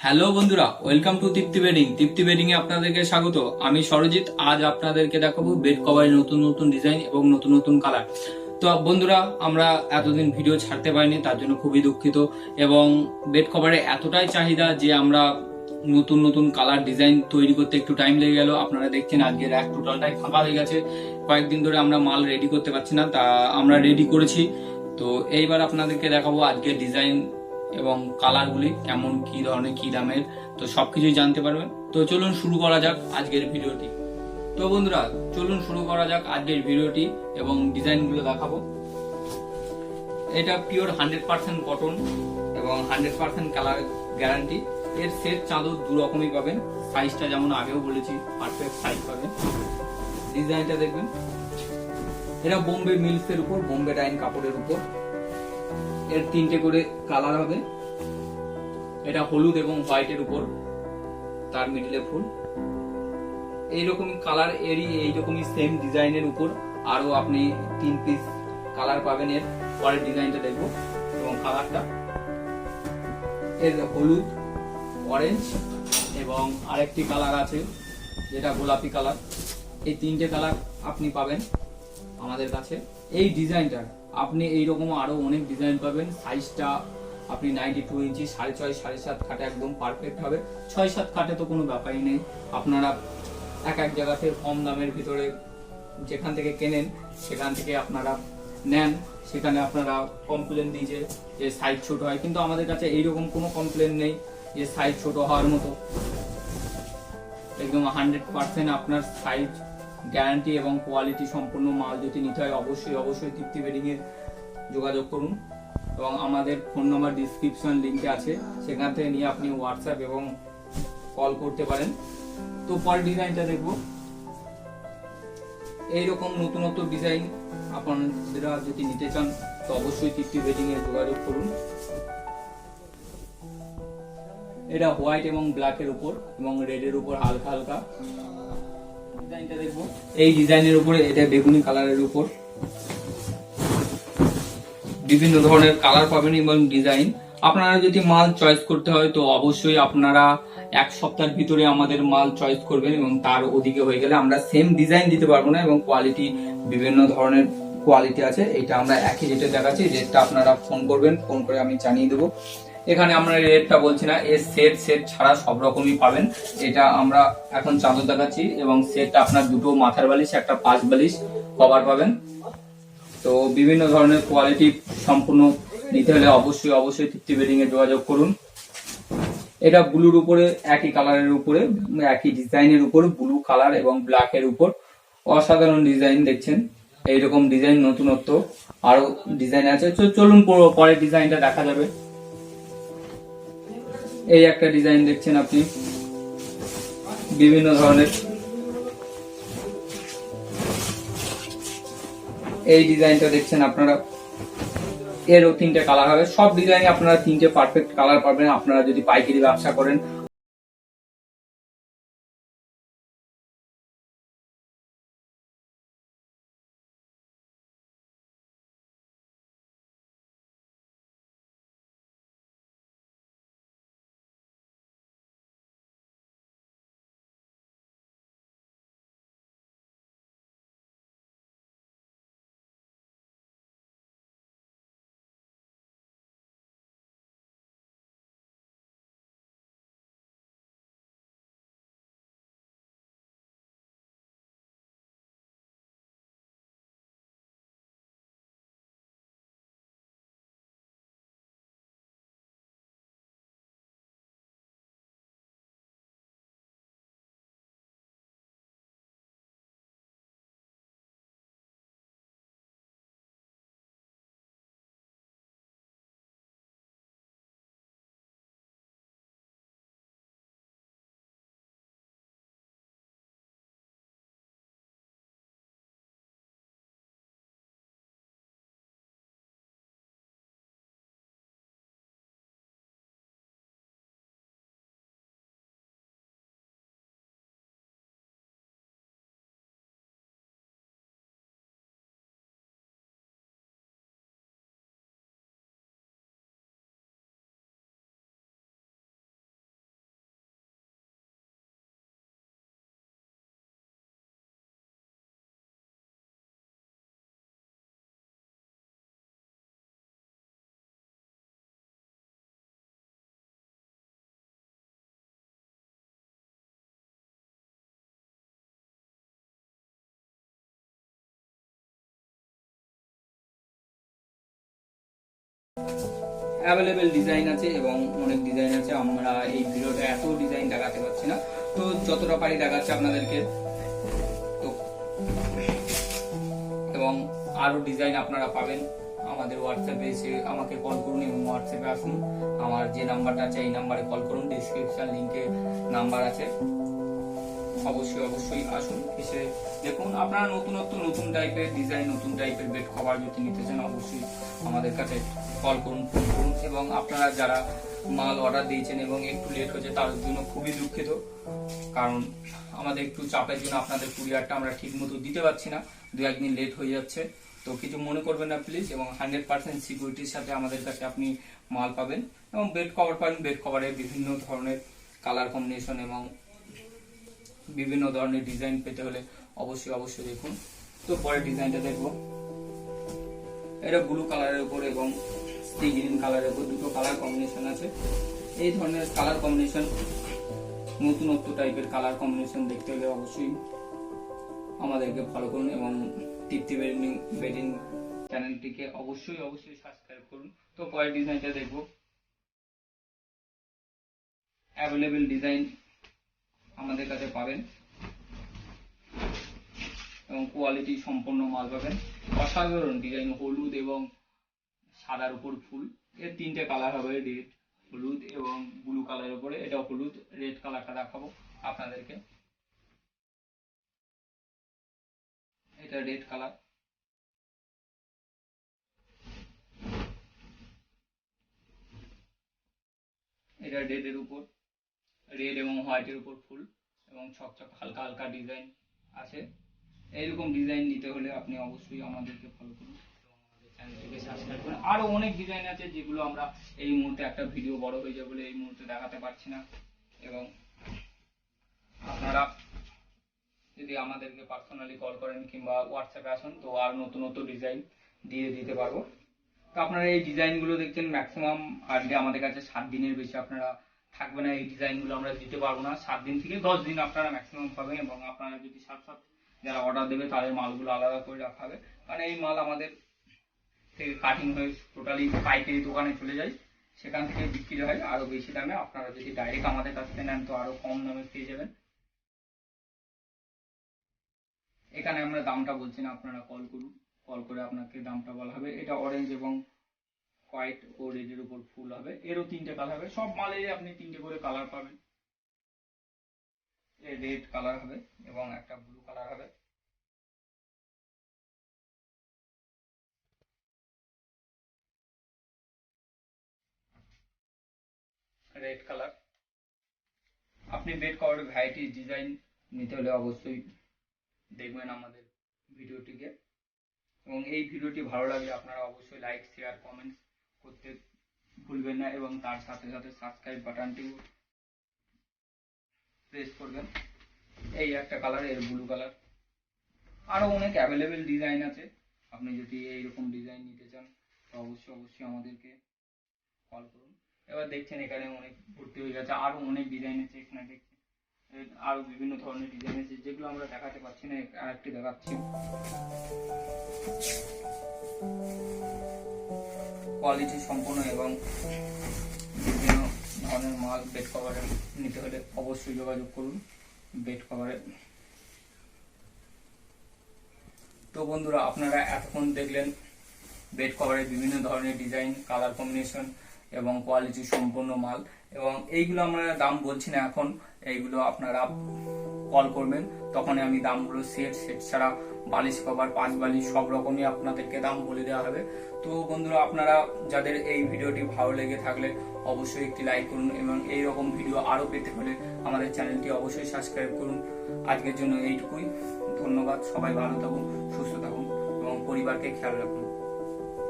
Hello বন্ধুরা, welcome to Tripti bedding. Tripti bedding এ আপনাদেরকে স্বাগত। আমি সরজিৎ, আজ আপনাদেরকে দেখাবো বেড কভারের নতুন নতুন ডিজাইন এবং নতুন নতুন কালার। তো বন্ধুরা, আমরা এতদিন ভিডিও ছাড়তে পারিনি, তার জন্য খুবই দুঃখিত এবং বেড কভারে এতটাই চাহিদা যে আমরা নতুন নতুন কালার ডিজাইন তৈরি করতে একটু টাইম লেগে গেল। আপনারা দেখছেন আজকের এক টোটালটাই ফাঁকা হয়ে গেছে। কয়েকদিন ধরে আমরা মাল রেডি করতে পারছি না, তা আমরা রেডি করেছি। তো এইবার আপনাদেরকে দেখাবো আজকের ডিজাইন এবং কালারগুলি কেমন, কি ধরনের, কি দামের, তো সব কিছুই জানতে পারবেন তো চলুন শুরু করা যাক আজকের ভিডিওটি। তো বন্ধুরা, চলুন শুরু করা যাক আজকের ভিডিওটি এবং ডিজাইনগুলো দেখাবো। এটা পিওর হান্ড্রেড পার্সেন্ট কটন এবং হান্ড্রেড পার্সেন্ট কালার গ্যারান্টি। এর সেট চাদর দু রকমই পাবেন। সাইজটা যেমন আগেও বলেছি পারফেক্ট সাইজ পাবেন। ডিজাইনটা দেখবেন। এটা বোম্বে মিলসের উপর, বোম্বে ডাইন কাপড়ের উপর। এর তিনটে করে কালার হবে। এটা হলুদ এবং হোয়াইটের উপর, তার মিডিলে ফুল। এইরকমই কালার এরই, এইরকমই সেম ডিজাইনের উপর আরও আপনি তিন পিস কালার পাবেন এর। পরের ডিজাইনটা দেখব এবং কালারটা। এর হলুদ অরেঞ্জ এবং আরেকটি কালার আছে, যেটা গোলাপি কালার। এই তিনটে কালার আপনি পাবেন আমাদের কাছে। এই ডিজাইনটার আপনি এইরকম আরও অনেক ডিজাইন পাবেন। সাইজটা আপনি নাইনটি টু ইঞ্চি, সাড়ে ছয়, সাড়ে সাত খাটে একদম পারফেক্ট হবে। ছয় সাত খাটে তো কোনো ব্যাপারই নেই। আপনারা এক এক জায়গাতে কম দামের ভিতরে যেখান থেকে কেনেন, সেখান থেকে আপনারা নেন। সেখানে আপনারা কমপ্লেন দিয়েছে যে সাইজ ছোট হয়। কিন্তু আমাদের কাছে এইরকম কোনো কমপ্লেন নেই যে সাইজ ছোট হওয়ার মতো। একদম হান্ড্রেড পার্সেন্ট আপনার সাইজ গ্যারান্টি এবং কোয়ালিটি সম্পূর্ণ মাল যদি নিতে হয়, অবশ্যই অবশ্যই তৃপ্তি বেডিং এ যোগাযোগ করুন। এবং আমাদের ফোন নাম্বার ডিসক্রিপশন লিঙ্কে আছে। সেখান থেকে নিয়ে আপনি হোয়াটসঅ্যাপ এবং কল করতে পারেন। তো পরের ডিজাইনটা দেখব। এইরকম নতুনত্ব ডিজাইন আপনারা যদি নিতে চান, তো অবশ্যই তৃপ্তি বেডিং এ যোগাযোগ করুন। এটা হোয়াইট এবং ব্ল্যাকের উপর এবং রেডের উপর হালকা হালকা। এই ডিজাইনের উপরে এটা বেগুনি কালারের উপর। বিভিন্ন ধরনের কালার পাবেন এবং ডিজাইন। আপনারা যদি মাল চয়েস করতে হয়, তো অবশ্যই আপনারা এক সপ্তাহের ভিতরে আমাদের মাল চয়েস করবেন এবং তার ওদিকে হয়ে গেলে আমরা সেম ডিজাইন দিতে পারব না এবং কোয়ালিটি বিভিন্ন ধরনের কোয়ালিটি আছে। এটা আমরা একই রেটে দেখাচ্ছি। রেটটা আপনারা ফোন করবেন ফোন করে আমি জানিয়ে দেবো। এখানে আমরা রেটটা বলছি না, এর সেট সেট ছাড়া সব রকমই পাবেন। এটা আমরা এখন চাদর দেখাচ্ছি এবং সেটটা আপনার দুটো মাথার বালিশ, একটা পাঁচ বালিশ কভার পাবেন। তো বিভিন্ন ধরনের কোয়ালিটি সম্পূর্ণ নিতে হলে অবশ্যই অবশ্যই তৃপ্তি বেডিং এ যোগাযোগ করুন। এটা ব্লুর উপরে, একই কালারের উপরে, একই ডিজাইনের উপর ব্লু কালার এবং ব্ল্যাকের উপর। অসাধারণ ডিজাইন দেখছেন, এইরকম ডিজাইন নতুনত্ব। আরও ডিজাইন আছে। চলুন পরের ডিজাইনটা দেখা যাবে। এই একটা ডিজাইন দেখছেন আপনি? বিভিন্ন ধরনের। এই ডিজাইনটা দেখছেন আপনারা? এরও তিনটে কালার হবে। সব ডিজাইনে আপনারা তিনটে পারফেক্ট কালার পাবেন। আপনারা যদি পাইকারি ব্যবসা করেন অ্যাভেলেবেল ডিজাইন আছে এবং অনেক ডিজাইন আছে। আমরা এই ভিডিওটা এত ডিজাইন দেখাতে পারছি না। তো যতটা পারি দেখাচ্ছে আপনাদেরকে। তো এবং আরও ডিজাইন আপনারা পাবেন। আমাদের হোয়াটসঅ্যাপে এসে আমাকে কল করুন এবং হোয়াটসঅ্যাপে আসুন। আমার যে নাম্বারটা আছে, এই নাম্বারে কল করুন। ডিসক্রিপশন লিংকে নাম্বার আছে। অবশ্যই অবশ্যই আসুন, এসে দেখুন, আপনারা নতুনত্ব, নতুন টাইপের ডিজাইন নতুন টাইপের বেড কভার যদি নিতে চান, অবশ্যই আমাদের কাছে কল করুন ফোন করুন এবং আপনারা যারা মাল অর্ডার দিয়েছেন এবং একটু লেট হয়েছে, তার জন্য খুবই দুঃখিত। কারণ আমাদের একটু চাপের জন্য আপনাদের কুরিয়ারটা আমরা ঠিক মতো দিতে পারছি না। দু একদিন লেট হয়ে যাচ্ছে। তো কিছু মনে করবেন না প্লিজ এবং হান্ড্রেড পার্সেন্ট সিকিউরিটির সাথে আমাদের কাছে আপনি মাল পাবেন এবং বেড কভার পাবেন। বেড কভারে বিভিন্ন ধরনের কালার কম্বিনেশন এবং বিভিন্ন ধরনের ডিজাইন পেতে হলে অবশ্যই অবশ্যই দেখুন। তো পরের ডিজাইনটা দেখব। এটা ব্লু কালারের উপর এবং গ্রিন কালারের উপর দুটো কালার কম্বিনেশন আছে। এই ধরনের কালার কম্বিনেশন নতুনত্ব টাইপের কালার কম্বিনেশন দেখতে হলে অবশ্যই আমাদেরকে ফলো করুন এবং তৃপ্তি বেডিং বেডিং চ্যানেলটিকে অবশ্যই অবশ্যই সাবস্ক্রাইব করুন। তো পরের ডিজাইনটা দেখব। অ্যাভেলেবেল ডিজাইন আমাদের কাছে পাবেন। এবং কোয়ালিটি সম্পন্ন মাল পাবেন। অসাধারণ ডিজাইন হলুদ এবং সাদার উপর ফুল। এর তিনটে কালার হবে রেড হলুদ এবং ব্লু কালারের উপরে। এটা হলুদ রেড কালারটা দেখাবো আপনাদেরকে। এটা রেড কালার এটা রেডের উপর। রেড এবং হোয়াইটের উপর ফুল এবং ছকছক হালকা হালকা ডিজাইন আছে। এইরকম ডিজাইন নিতে হলে আপনি অবশ্যই আমাদেরকে ফলো করুন আরও অনেক ডিজাইন আছে যেগুলো আমরা এই মুহূর্তে একটা ভিডিও বড় হয়ে যাবে বলে এই মুহূর্তে দেখাতে পারছি না। এবং আপনারা যদি আমাদেরকে পার্সোনালি কল করেন কিংবা হোয়াটসঅ্যাপে আসুন, তো আর নতুন নতুন ডিজাইন দিয়ে দিতে পারব। তো আপনারা এই ডিজাইনগুলো দেখছেন ম্যাক্সিমাম আজকে আমাদের কাছে সাত দিনের বেশি আপনারা থাকবে না এই ডিজাইনগুলো আমরা দিতে পারব না। সাত দিন থেকে দশ দিন আপনারা ম্যাক্সিমাম পাবেন এবং আপনারা যদি সাত সাত যারা অর্ডার দেবে, তাদের মালগুলো আলাদা করে রাখা হবে। কারণ এই মাল আমাদের থেকে কাটিং হয়ে টোটালি পাইকারি দোকানে চলে যায়। সেখান থেকে বিক্রি হয়। আরও বেশি দামে আপনারা যদি ডাইরেক্ট আমাদের কাছ থেকে নেন, তো আরও কম দামে পেয়ে যাবেন। এখানে আমরা দামটা বলছি না, আপনারা কল করুন। কল করে আপনাকে দামটা বলা হবে। এটা অরেঞ্জ এবং হোয়াইট ও রেডের উপর ফুল হবে। এরও তিনটে কালার হবে। সব মালেরই আপনি তিনটে করে কালার পাবেন। রেড কালার হবে এবং একটা ব্লু কালার হবে। রেড কালার আপনি বেড কভার ভ্যারাইটি ডিজাইন নিতে হলে অবশ্যই দেখবেন আমাদের ভিডিওটিকে। এবং এই ভিডিওটি ভালো লাগলে আপনারা অবশ্যই লাইক শেয়ার কমেন্টস করতে ভুলবেন না এবং তার সাথে সাথে সাবস্ক্রাইব বাটনটিও প্রেস করবেন। এই একটা কালারের ব্লু কালার আরও অনেক অ্যাভেলেবেল ডিজাইন আছে। আপনি যদি এইরকম ডিজাইন নিতে চান, তো অবশ্যই অবশ্যই আমাদেরকে কল করুন। এবার দেখছেন এখানে অনেক ভর্তি হয়ে গেছে। আরও অনেক ডিজাইন আছে এখানে দেখছেন। এর আরও বিভিন্ন ধরনের ডিজাইন আছে, যেগুলো আমরা দেখাতে পারছি না আরেকটি দেখাচ্ছি। কোয়ালিটি সম্পূর্ণ এবং বিভিন্ন ধরনের মাল বেড কভারে নিতে হলে অবশ্যই যোগাযোগ করুন বেড কভারে তো বন্ধুরা, আপনারা এতক্ষণ দেখলেন বেড কভারের বিভিন্ন ধরনের ডিজাইন কালার কম্বিনেশন এবং কোয়ালিটি সম্পূর্ণ মাল। এবং এইগুলো আমরা দাম বলছি না এখন, এইগুলো আপনারা কল করবেন তখন আমি দামগুলো সেট সেট ছাড়া বালিশ কভার পাঁচ বালিশ, সব রকমই আপনাদেরকে দাম বলে দেওয়া হবে। তো বন্ধুরা, আপনারা যাদের এই ভিডিওটি ভালো লেগে থাকলে অবশ্যই একটি লাইক করুন এবং এই রকম ভিডিও আরও পেতে হলে আমাদের চ্যানেলটি অবশ্যই সাবস্ক্রাইব করুন। আজকের জন্য এইটুকুই। ধন্যবাদ। সবাই ভালো থাকুন, সুস্থ থাকুন এবং পরিবারকে খেয়াল রাখুন।